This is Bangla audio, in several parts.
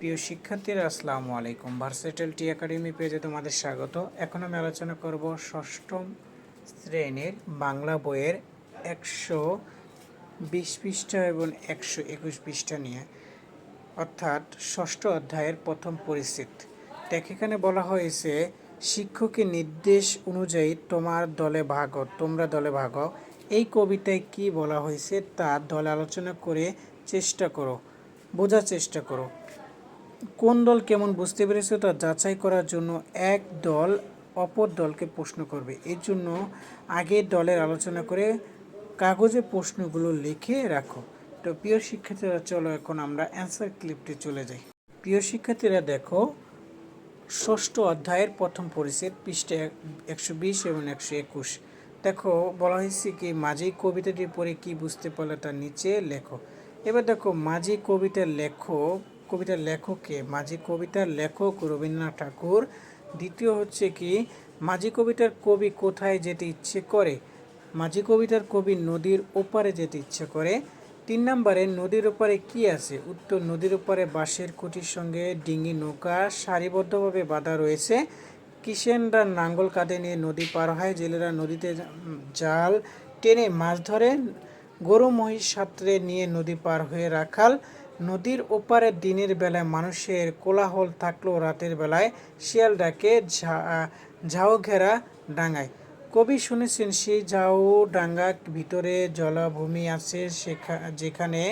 প্রিয় শিক্ষার্থীরা, আসসালামু আলাইকুম। ভার্সেটাল টি একাডেমি পেজে তোমাদের স্বাগত। এখন আমি আলোচনা করব ষষ্ঠম শ্রেণির বাংলা বইয়ের একশো বিশ পৃষ্ঠা এবং একশো একুশ পৃষ্ঠা নিয়ে, অর্থাৎ ষষ্ঠ অধ্যায়ের প্রথম পরিচিত দেখ, এখানে বলা হয়েছে, শিক্ষকের নির্দেশ অনুযায়ী তোমার দলে ভাগ তোমরা দলে ভাগ। এই কবিতায় কি বলা হয়েছে তা দলে আলোচনা করে চেষ্টা করো, বোঝার চেষ্টা করো। কোন দল কেমন বুঝতে পেরেছে তা যাচাই করার জন্য এক দল অপর দলকে প্রশ্ন করবে। এর জন্য আগের দলের আলোচনা করে কাগজে প্রশ্নগুলো লিখে রাখো। তো প্রিয় শিক্ষার্থীরা, চলো এখন আমরা অ্যান্সার ক্লিপটি চলে যাই। প্রিয় শিক্ষার্থীরা, দেখো, ষষ্ঠ অধ্যায়ের প্রথম পরিচ্ছেদ, পৃষ্ঠা একশো বিশ এবং একশো একুশ। দেখো, বলা হয়েছে কি, মাঝি কবিতাটি পড়ে কি বুঝতে পারলে তার নিচে লেখো। এবার দেখো, মাঝি কবিতার লেখক কবিতার লেখককে মাঝি কবিতার লেখক রবীন্দ্রনাথ ঠাকুর। দ্বিতীয় হচ্ছে কি, মাঝি কবিতার কবি কোথায় যেতে ইচ্ছে করে? মাঝি কবিতার কবি নদীর ওপারে যেতে ইচ্ছে করে। তিন নম্বরে, নদীর ওপারে কি আছে? উত্তর, নদীর ওপারে বাঁশের খুঁটির সঙ্গে ডিঙি নৌকা সারিবদ্ধভাবে বাঁধা রয়েছে। কিষেনরা নাঙ্গল কাঁধে নিয়ে নদী পার হয়, জেলেরা নদীতে জাল টেনে মাছ ধরে। গরু, মহিষ, সাঁতরে নিয়ে নদী পার হয়ে রাখাল। নদীর ওপারে দিনের বেলায় মানুষের কোলাহল থাকলেও রাতের বেলায় শিয়াল ডাকে ঝাউ ঘেরা ডাঙায় কবি শুনেছেন সেই ঝাউ ডাঙ্গা ভিতরে জলাভূমি আছে, সেখা, যেখানে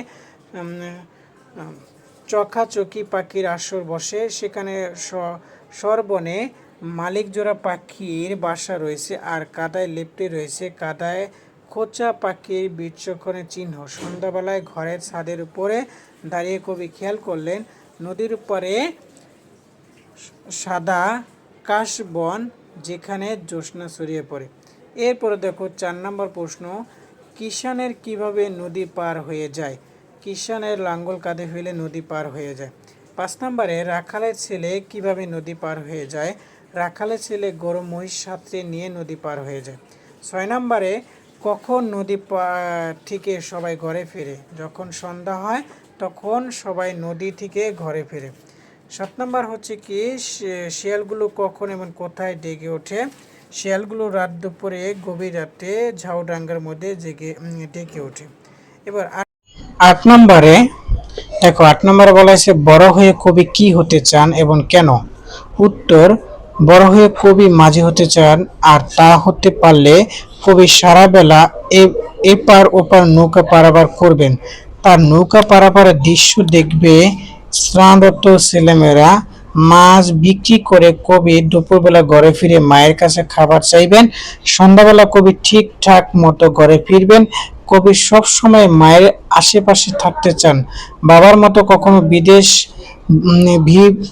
চকাচকি পাখির আসর বসে, সেখানে সরবনে মালিক জোড়া পাখির বাসা রয়েছে আর কাদায় লেপ্টে রয়েছে। কাদায় খোঁচা পাখির বিচক্ষণের চিহ্ন। সন্ধ্যাবেলায় ঘরের ছাদের উপরে দাঁড়িয়ে কবি খেয়াল করলেন, নদীর উপরে সাদা কাশবন যেখানে জ্যোৎস্না ছড়িয়ে পড়ে। এরপরে দেখো চার নম্বর প্রশ্ন কিষানের কীভাবে নদী পার হয়ে যায়? কিষানের লাঙ্গল কাঁধে ফেলে নদী পার হয়ে যায়। পাঁচ নম্বরে, রাখালের ছেলে কীভাবে নদী পার হয়ে যায়? রাখালের ছেলে গরু মহিষ সাঁতরে নিয়ে নদী পার হয়ে যায়। ছয় নম্বরে কখন নদী থেকে সবাই ঘরে ফেরে? যখন সন্ধ্যা হয়, তখন সবাই নদী থেকে ঘরে ফেরে। সাত নম্বর হচ্ছে কি শিয়ালগুলো কখন এবং কোথায় ডেকে ওঠে? শিয়ালগুলো রাত দুপুরে গভীর রাতে ঝাউডাঙ্গার মধ্যে জেগে ডেকে ওঠে। এবার আট নম্বরে, দেখো, আট নম্বরে বলা হয়েছে, বড় হয়ে কবি কি হতে চান এবং কেন? উত্তর বড় হয়ে কবি মাঝি হতে চান, আর তা হতে পারলে কবি সারা বেলা এপার ওপার নৌকা পারাবার করবেন। তার নৌকা পারাপারের দৃশ্য দেখবে স্নানরত ছেলেমেয়েরা। মাছ বিক্রি করে কবি দুপুরবেলা ঘরে ফিরে মায়ের কাছে খাবার চাইবেন। সন্ধ্যাবেলা কবি ঠিকঠাক মতো ঘরে ফিরবেন। কবি সব সময় মায়ের আশেপাশে থাকতে চান। বাবার মতো কখনো বিদেশ ভি-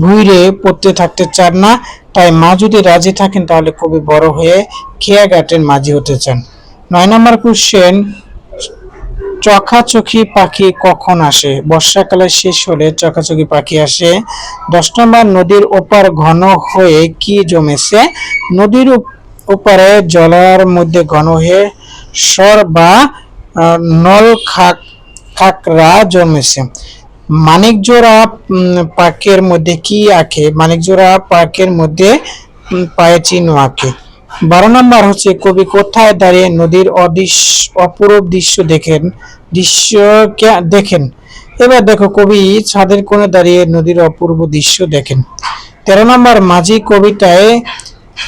ভুইরে পড়তে থাকতে চান না, তাই মা যদি রাজি থাকেন তাহলে কবি বড় হয়ে খেয়া গাটেন মাঝি হতে চান। নয় নম্বর কোশ্চেন চখাচখি পাখি কখন আসে? বর্ষাকালে শেষ হলে চখাচখি পাখি আসে। দশ নম্বর, নদীর ওপার ঘন হয়ে কি জমেছে? নদীর ওপারে জলার মধ্যে ঘন হয়ে সর বা নল খাক খাকরা জন্মেছে মানিকজোড়া উম, পার্কের মধ্যে কি আঁকে? মানিকজোড়া পার্কের মধ্যে পায়ে চিহ্ন আঁকে। বারো নম্বর হচ্ছে কবি কোথায় দাঁড়িয়ে নদীর অদৃশ্য অপূরব দৃশ্য দেখেন? দৃশ্য দেখেন? এবার দেখো কবি ছাদের কোণে দাঁড়িয়ে নদীর অপূর্ব দৃশ্য দেখেন। তেরো নম্বর মাঝি কবিতায়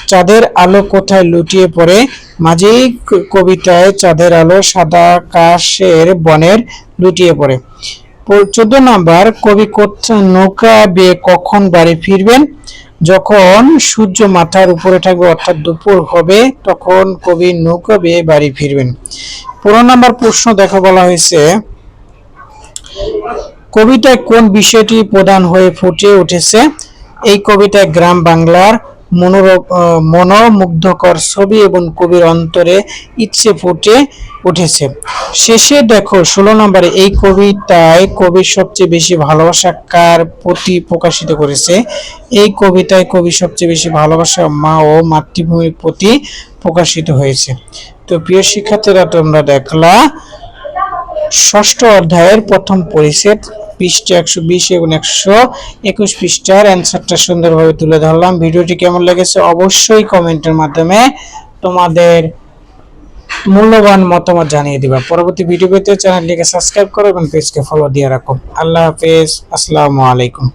চাঁদের আলো কোথায় লুটিয়ে পড়ে? মাঝি কবিতায় চাঁদের আলো সাদা কাশের বনের লুটিয়ে পড়ে। চোদ্দ নম্বর, কবি নৌকা বেয়ে কখন বাড়ি ফিরবেন? যখন সূর্য মাথার উপরে থাকবে, অর্থাৎ দুপুর হবে, তখন কবি নৌকা বেয়ে বাড়ি ফিরবেন। পনেরো নম্বর প্রশ্ন দেখো বলা হয়েছে, কবিতায় কোন বিষয়টি প্রধান হয়ে ফুটে উঠেছে? এই কবিতায় গ্রাম বাংলার মনোমুগ্ধকর ছবি এবং কবির অন্তরে ইচ্ছে ফুটে উঠেছে। শেষে দেখো, ষোলো নম্বরে, এই কবিতায় কবি সবচেয়ে বেশি ভালোবাসা কার প্রতি প্রকাশিত করেছে? এই কবিতায় কবি সবচেয়ে বেশি ভালোবাসা মা ও মাতৃভূমির প্রতি প্রকাশিত হয়েছে। তো প্রিয় শিক্ষার্থীরা, তোমরা দেখলা ষষ্ঠ অধ্যায়ের প্রথম পরিচ্ছেদ, পৃষ্ঠা একশো বিশ এবং একশো একুশ পৃষ্ঠার অ্যান্সারটা সুন্দরভাবে তুলে ধরলাম। ভিডিওটি কেমন লেগেছে অবশ্যই কমেন্টের মাধ্যমে তোমাদের মূল্যবান মতামত জানিয়ে দিবা। পরবর্তী ভিডিও পেতে চ্যানেলটিকে সাবস্ক্রাইব করো এবং পেজকে ফলো দিয়ে রাখো। আল্লাহ হাফেজ। আসসালামু আলাইকুম।